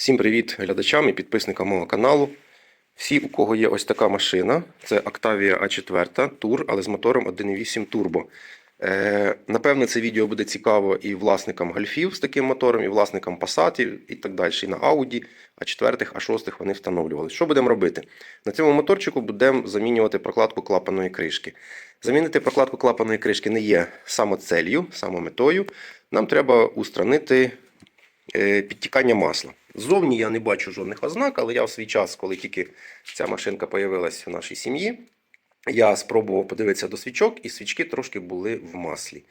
Всім привіт глядачам і підписникам мого каналу. Всі, у кого є ось така машина, це Octavia A4 Tour, але з мотором 1.8 Turbo. Е, напевне, це відео буде цікаво і власникам гольфів з таким мотором, і власникам Passat і так далі. І на Audi, А4, А6 вони встановлювали. Що будемо робити? На цьому моторчику будемо замінювати прокладку клапаної кришки. Замінити прокладку клапаної кришки не є самоцелью, самометою. Нам треба устранити е, підтікання масла. Ззовні я не бачу жодних ознак, але я в свій час, коли тільки ця машинка з'явилася в нашій сім'ї, я спробував подивитися до свічок, і свічки трошки були в маслі.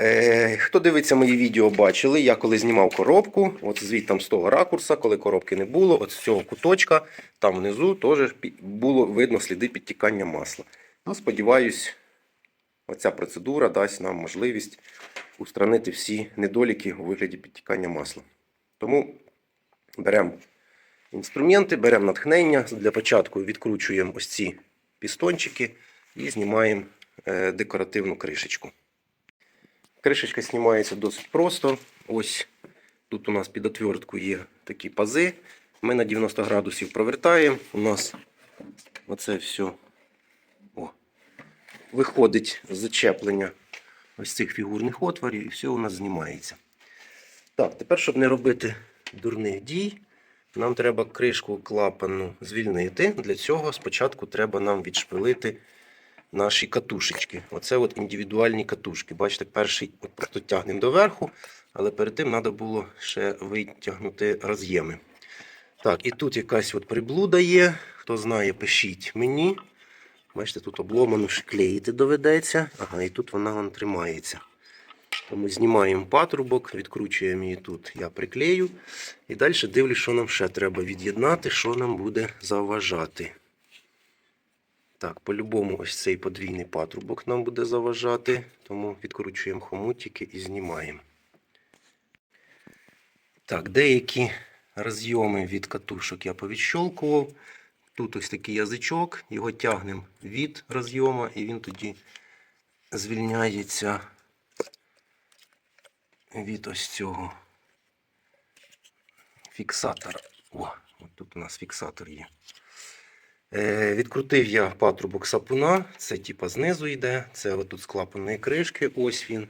Е, хто дивиться мої відео, бачили, я коли знімав коробку, от звідти з того ракурса, коли коробки не було, от з цього куточка, там внизу теж було видно сліди підтікання масла. Ну, сподіваюсь, оця процедура дасть нам можливість устранити всі недоліки у вигляді підтікання масла. Тому беремо інструменти, беремо натхнення. Для початку відкручуємо ось ці пістончики і знімаємо е, декоративну кришечку. Кришечка знімається досить просто. Ось тут у нас під отвертку є такі пази. Ми на 90 градусів провертаємо. У нас оце все о, виходить з зачеплення ось цих фігурних отворів і все у нас знімається. Так, тепер, щоб не робити дурних дій, нам треба кришку клапану звільнити. Для цього спочатку треба нам відшпилити наші катушечки. Оце от індивідуальні катушки. Бачите, перший просто тягнемо доверху, але перед тим треба було ще витягнути роз'єми. Так, і тут якась от приблуда є. Хто знає, пишіть мені. Бачите, тут обломану клеїти доведеться. Ага, і тут вона вон тримається. Тому знімаємо патрубок, відкручуємо її тут, я приклею. І далі дивлюсь, що нам ще треба від'єднати, що нам буде заважати. Так, по-любому ось цей подвійний патрубок нам буде заважати, тому відкручуємо хомутики і знімаємо. Так, деякі розйоми від катушок я повідщолкував. Тут ось такий язичок, його тягнемо від розйома, і він тоді звільняється від ось цього фіксатора. О, от тут у нас фіксатор є. Е, відкрутив я патрубок сапуна, це типа знизу йде, це отут з клапаної кришки, ось він.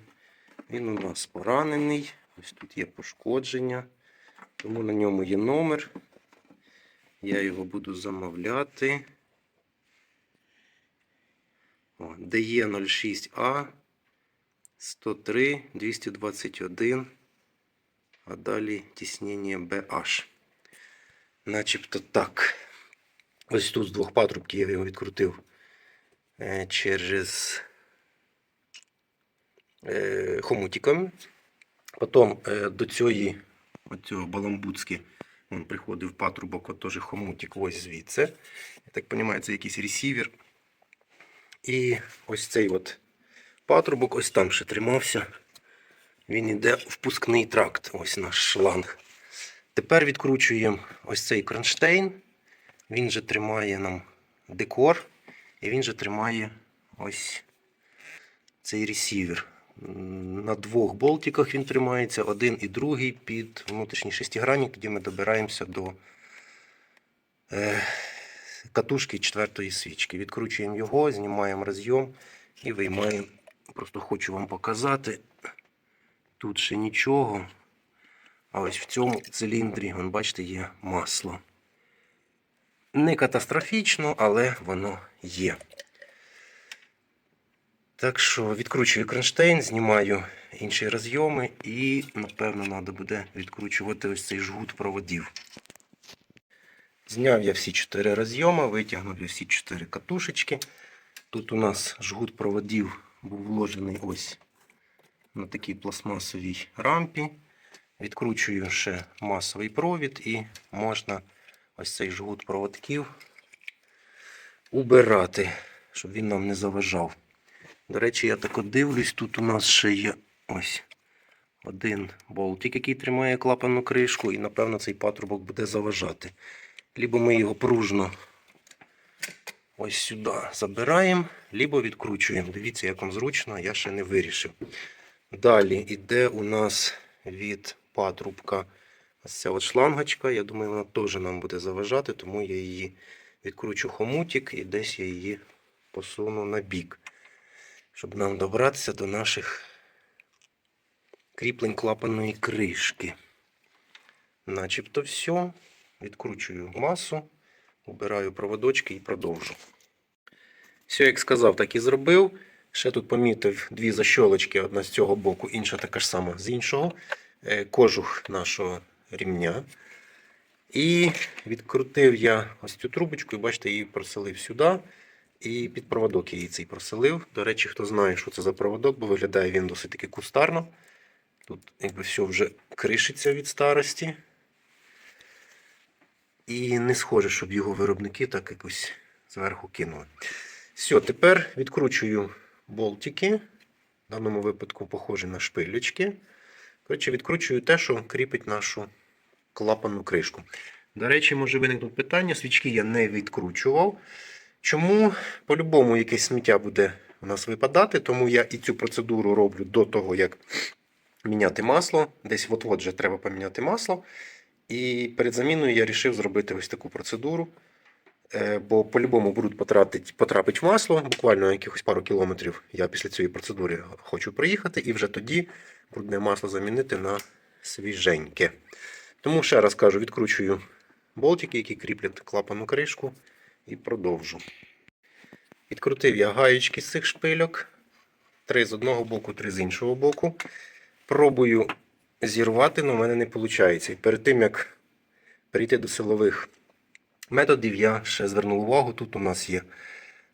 Він у нас поранений, ось тут є пошкодження, тому на ньому є номер. Я його буду замовляти. О, DE 06A 103 221, а далі тіснення BH. Начебто так. Ось тут з двох патрубків я його відкрутив е, через е, хомутиком. Потім е, до цієї оцього баламбуцьки він приходив патрубок, от теж хомутик ось звідси. Я так розумію, це якийсь ресівер. І ось цей от патрубок ось там ще тримався. Він йде в впускний тракт, ось наш шланг. Тепер відкручуємо ось цей кронштейн. Він же тримає нам декор. І він же тримає ось цей ресівер. На двох болтиках він тримається, один і другий під внутрішній шестигранник, тоді ми добираємося до е, катушки четвертої свічки. Відкручуємо його, знімаємо розйом і виймаємо. Просто хочу вам показати. Тут ще нічого. А ось в цьому циліндрі, вон, бачите, є масло. Не катастрофічно, але воно є. Так що відкручую кронштейн, знімаю інші розйоми і, напевно, треба буде відкручувати ось цей жгут проводів. Зняв я всі чотири розйоми, витягнув я всі чотири катушечки. Тут у нас жгут проводів був вложений ось на такій пластмасовій рампі. Відкручую ще масовий провід і можна ось цей жгут проводків убирати, щоб він нам не заважав. До речі, я так от дивлюсь, тут у нас ще є ось один болтик, який тримає клапанну кришку, і напевно цей патрубок буде заважати. Либо ми його пружно ось сюди забираємо, либо відкручуємо. Дивіться, як вам зручно, я ще не вирішив. Далі йде у нас від патрубка Ось ця от шлангочка, я думаю, вона теж нам буде заважати, тому я її відкручу хомутик і десь я її посуну на бік, щоб нам добратися до наших кріплень клапаної кришки. Начебто все. Відкручую масу, убираю проводочки і продовжу. Все, як сказав, так і зробив. Ще тут помітив дві защолочки, одна з цього боку, інша така ж сама з іншого. Е, Кожух нашого рівня. І відкрутив я ось цю трубочку, і бачите, її проселив сюди. І під проводок я її цей проселив. До речі, хто знає, що це за проводок, бо виглядає він досить таки кустарно. Тут якби все вже кришиться від старості. І не схоже, щоб його виробники так якось зверху кинули. Все, тепер відкручую болтики. В даному випадку похоже на шпилечки. Коротше, відкручую те, що кріпить нашу клапанну кришку. До речі, може виникнути питання, свічки я не відкручував. Чому по-любому якесь сміття буде у нас випадати, тому я і цю процедуру роблю до того, як міняти масло. Десь от-от вже треба поміняти масло. І перед заміною я вирішив зробити ось таку процедуру. Е, Бо по-любому будуть потрапити, потрапить в масло, буквально якихось пару кілометрів я після цієї процедури хочу проїхати, і вже тоді брудне масло замінити на свіженьке. Тому ще раз кажу, відкручую болтики, які кріплять клапану кришку, і продовжу. Відкрутив я гаєчки з цих шпильок. Три з одного боку, три з іншого боку. Пробую зірвати, але в мене не виходить. І перед тим, як перейти до силових методів, я ще звернув увагу. Тут у нас є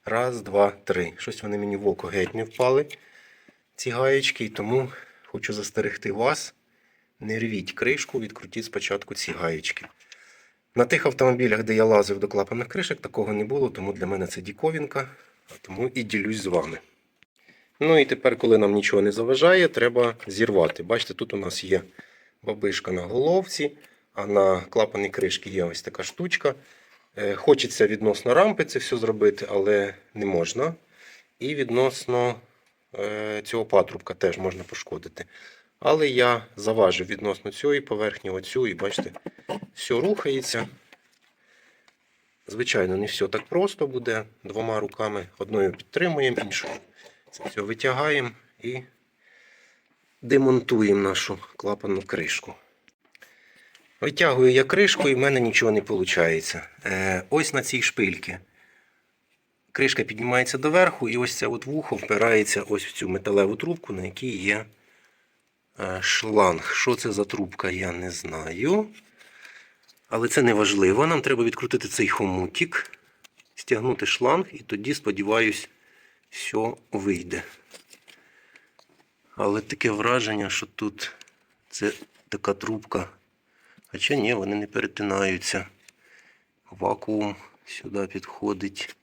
раз, два, три. Щось вони мені в око геть не впали, ці гаєчки, і тому хочу застерегти вас. Не рвіть кришку, відкрутіть спочатку ці гаєчки. На тих автомобілях, де я лазив до клапаних кришок, такого не було, тому для мене це діковінка, тому і ділюсь з вами. Ну і тепер, коли нам нічого не заважає, треба зірвати. Бачите, тут у нас є бабишка на головці, а на клапаній кришці є ось така штучка. Е, Хочеться відносно рампи це все зробити, але не можна. І відносно е, цього патрубка теж можна пошкодити. Але я заважив відносно цієї поверхні, оцю, і бачите, все рухається. Звичайно, не все так просто буде. Двома руками одною підтримуємо, іншою. Це все витягаємо і демонтуємо нашу клапанну кришку. Витягую я кришку і в мене нічого не виходить. Е, ось на цій шпильці. Кришка піднімається доверху, і ось це от вухо впирається ось в цю металеву трубку, на якій є е, шланг. Що це за трубка, я не знаю. Але це не важливо. Нам треба відкрутити цей хомутик, стягнути шланг, і тоді, сподіваюсь, все вийде. Але таке враження, що тут це така трубка. Хоча ні, вони не перетинаються. Вакуум сюди підходить.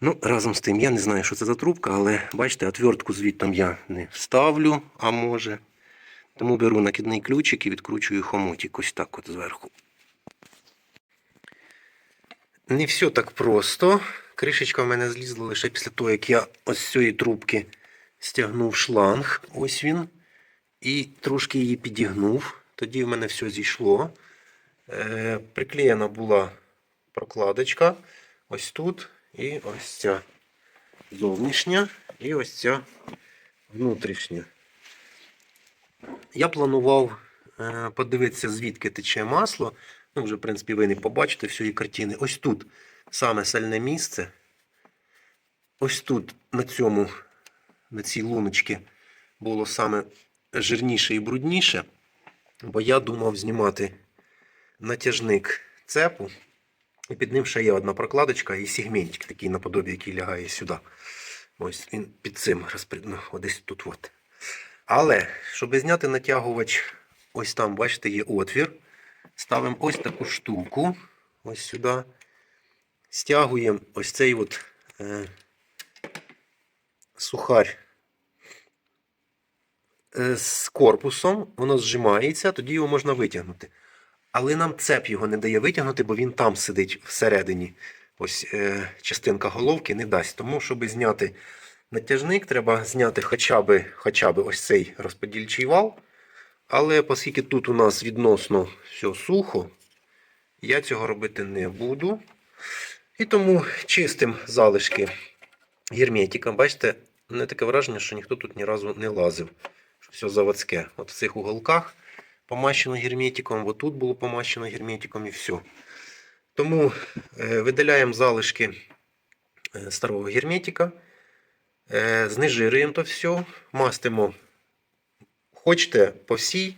Ну, разом з тим, я не знаю, що це за трубка, але бачите, отвертку звідти я не вставлю, а може. Тому беру накидний ключик і відкручую хомутик ось так от зверху. Не все так просто. Кришечка в мене злізла лише після того, як я ось з цієї трубки стягнув шланг. Ось він. І трошки її підігнув. Тоді в мене все зійшло. Е, приклеєна була прокладочка. Ось тут. І ось ця зовнішня. І ось ця внутрішня. Я планував е, подивитися, звідки тече масло. Ну, вже, в принципі, ви не побачите всієї картини. Ось тут саме сальне місце. Ось тут, на цьому, на цій луночці, було саме жирніше і брудніше. Бо я думав знімати натяжник цепу. І під ним ще є одна прокладочка і сегментик такий наподобі, який лягає сюди. Ось він під цим розпри... ну, десь тут. от. Але, щоб зняти натягувач, ось там, бачите, є отвір. Ставимо ось таку штуку. Ось сюди. Стягуємо ось цей от е, сухарь е, з корпусом. Воно зжимається, тоді його можна витягнути. Але нам цеп його не дає витягнути, бо він там сидить всередині. Ось е, частинка головки не дасть. Тому, щоб зняти натяжник, треба зняти хоча б, хоча б ось цей розподільчий вал. Але оскільки тут у нас відносно все сухо, я цього робити не буду. І тому чистим залишки герметика. Бачите, не таке враження, що ніхто тут ні разу не лазив. Що все заводське. От в цих уголках помащено герметиком, от тут було помащено герметиком і все. Тому е, видаляємо залишки е, старого герметика, е, знежирюємо то все, мастимо. Хочете по всій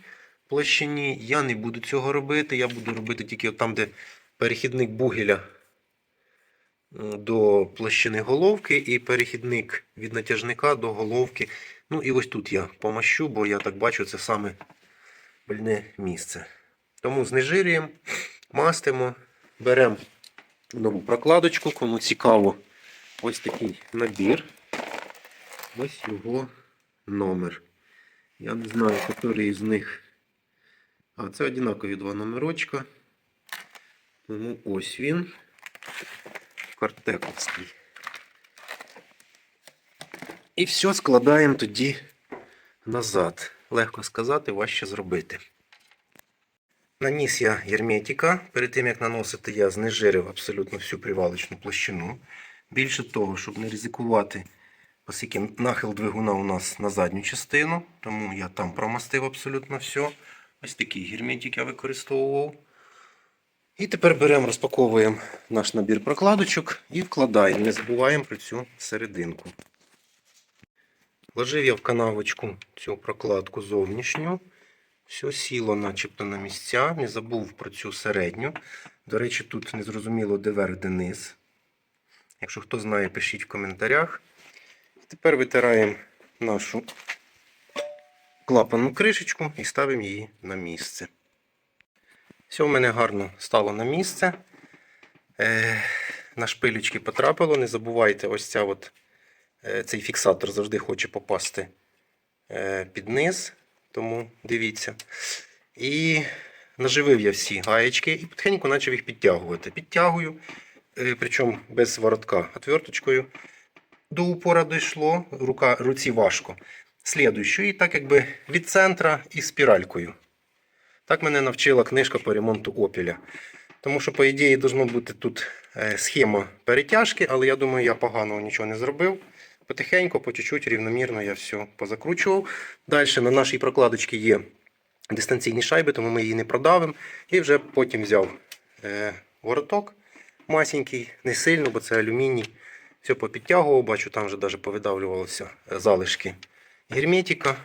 площині, я не буду цього робити. Я буду робити тільки там, де перехідник бугеля до площини головки і перехідник від натяжника до головки. Ну і ось тут я помащу, бо я так бачу, це саме больне місце. Тому знежирюємо, мастимо, беремо нову прокладочку, кому цікаво, ось такий набір. Ось його номер. Я не знаю, який з них. А, це однакові два номерочка. Тому ось він. Картековський. І все складаємо тоді назад. Легко сказати, важче зробити. Наніс я герметика. Перед тим як наносити, я знежирив абсолютно всю привалочну площину. Більше того, щоб не ризикувати, оскільки нахил двигуна у нас на задню частину, тому я там промастив абсолютно все. Ось такий герметик я використовував. І тепер беремо, розпаковуємо наш набір прокладочок і вкладаємо. Не забуваємо про цю серединку. Вложив я в канавочку цю прокладку зовнішню. Все сіло начебто на місця. Не забув про цю середню. До речі, тут незрозуміло, де верх, де низ. Якщо хто знає, пишіть в коментарях. Тепер витираємо нашу клапанну кришечку і ставимо її на місце. Все в мене гарно стало на місце. Е, на шпилечки потрапило. Не забувайте, ось ця от, е, цей фіксатор завжди хоче попасти е, під низ. Тому дивіться. І наживив я всі гаєчки і потихеньку почав їх підтягувати. Підтягую, причому без воротка, отверточкою. До упора дійшло, рука, руці важко. Слідуючу, і так якби від центра і спіралькою. Так мене навчила книжка по ремонту опіля. Тому що, по ідеї, должно бути тут е, схема перетяжки, але я думаю, я поганого нічого не зробив. Потихеньку, по чуть-чуть, рівномірно я все позакручував. Далі на нашій прокладочці є дистанційні шайби, тому ми її не продавимо. І вже потім взяв е, вороток масенький, не сильно, бо це алюміній. Все попідтягував, бачу, там вже навіть повидавлювалися залишки герметика.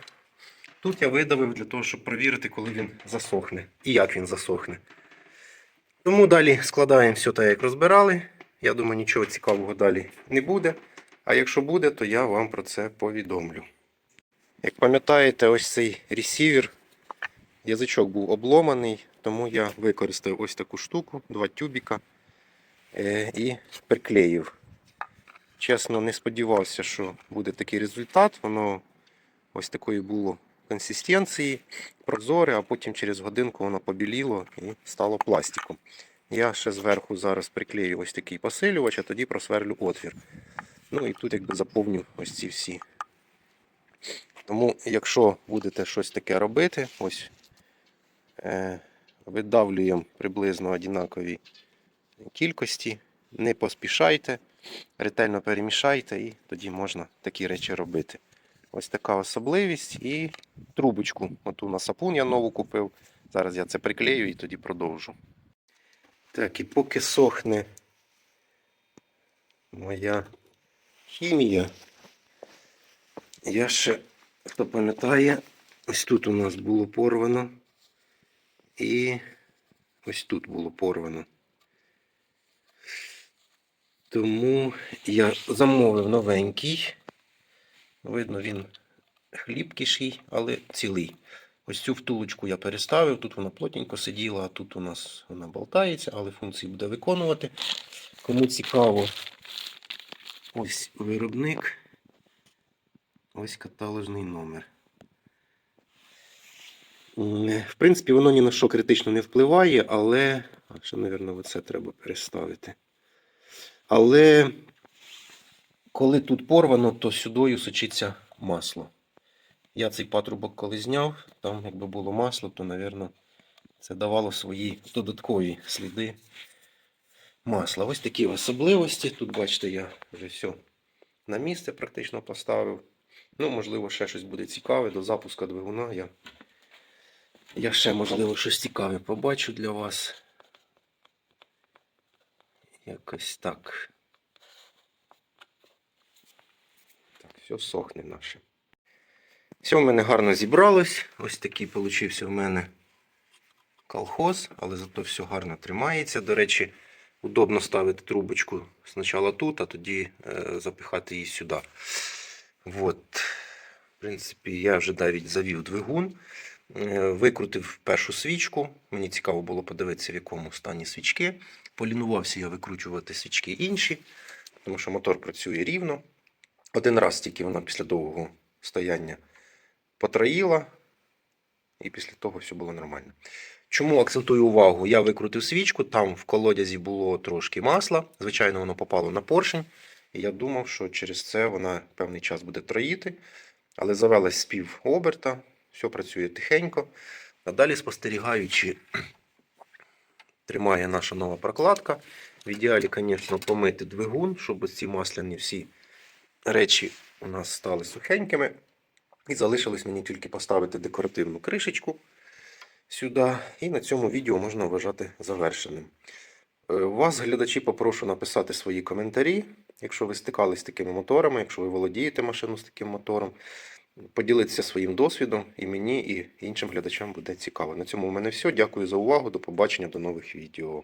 Тут я видавив для того, щоб перевірити, коли він засохне і як він засохне. Тому далі складаємо все так, як розбирали. Я думаю, нічого цікавого далі не буде. А якщо буде, то я вам про це повідомлю. Як пам'ятаєте, ось цей ресівер, язичок був обломаний, тому я використав ось таку штуку, два тюбіка е, і приклеїв. Чесно, не сподівався, що буде такий результат. Воно ось такої було консистенції, прозоре, а потім через годинку воно побіліло і стало пластиком. Я ще зверху зараз приклею ось такий посилювач, а тоді просверлю отвір. Ну і тут якби заповню ось ці всі. Тому, якщо будете щось таке робити, ось е, видавлюємо приблизно однакові кількості, не поспішайте, ретельно перемішайте і тоді можна такі речі робити. Ось така особливість і трубочку. Оту на сапун я нову купив. Зараз я це приклею і тоді продовжу. Так, і поки сохне моя хімія, я ще, хто пам'ятає, ось тут у нас було порвано. І ось тут було порвано. Тому я замовив новенький. Видно, він хлібкіший, але цілий. Ось цю втулочку я переставив, тут вона плотненько сиділа, а тут у нас вона болтається, але функції буде виконувати. Кому цікаво, ось виробник, ось каталожний номер. В принципі, воно ні на що критично не впливає, але. Ще, мабуть, оце треба переставити. Але коли тут порвано, то сюдою сочиться масло. Я цей патрубок коли зняв, там якби було масло, то, мабуть, це давало свої додаткові сліди масла. Ось такі особливості. Тут, бачите, я вже все на місце практично поставив. Ну, можливо, ще щось буде цікаве до запуску двигуна. Я, я ще, можливо, щось цікаве побачу для вас. Якось так. Все сохне наше. Все в мене гарно зібралось. Ось такий получився в мене колхоз, але зато все гарно тримається. До речі, удобно ставити трубочку спочатку тут, а тоді е, запихати її сюди. От. В принципі, я вже навіть завів двигун, е, викрутив першу свічку. Мені цікаво було подивитися, в якому стані свічки. Полінувався я викручувати свічки інші, тому що мотор працює рівно. Один раз тільки вона після довгого стояння потроїла, і після того все було нормально. Чому акцентую увагу? Я викрутив свічку, там в колодязі було трошки масла. Звичайно, воно попало на поршень. І я думав, що через це вона певний час буде троїти. Але завелась з пів оберта, все працює тихенько. А далі спостерігаючи, тримає наша нова прокладка. В ідеалі, звісно, помити двигун, щоб ці масляні всі речі у нас стали сухенькими. І залишилось мені тільки поставити декоративну кришечку сюди. І на цьому відео можна вважати завершеним. Е, Вас, глядачі, попрошу написати свої коментарі, якщо ви стикались з такими моторами, якщо ви володієте машину з таким мотором. Поділитися своїм досвідом і мені, і іншим глядачам буде цікаво. На цьому у мене все. Дякую за увагу. До побачення, до нових відео.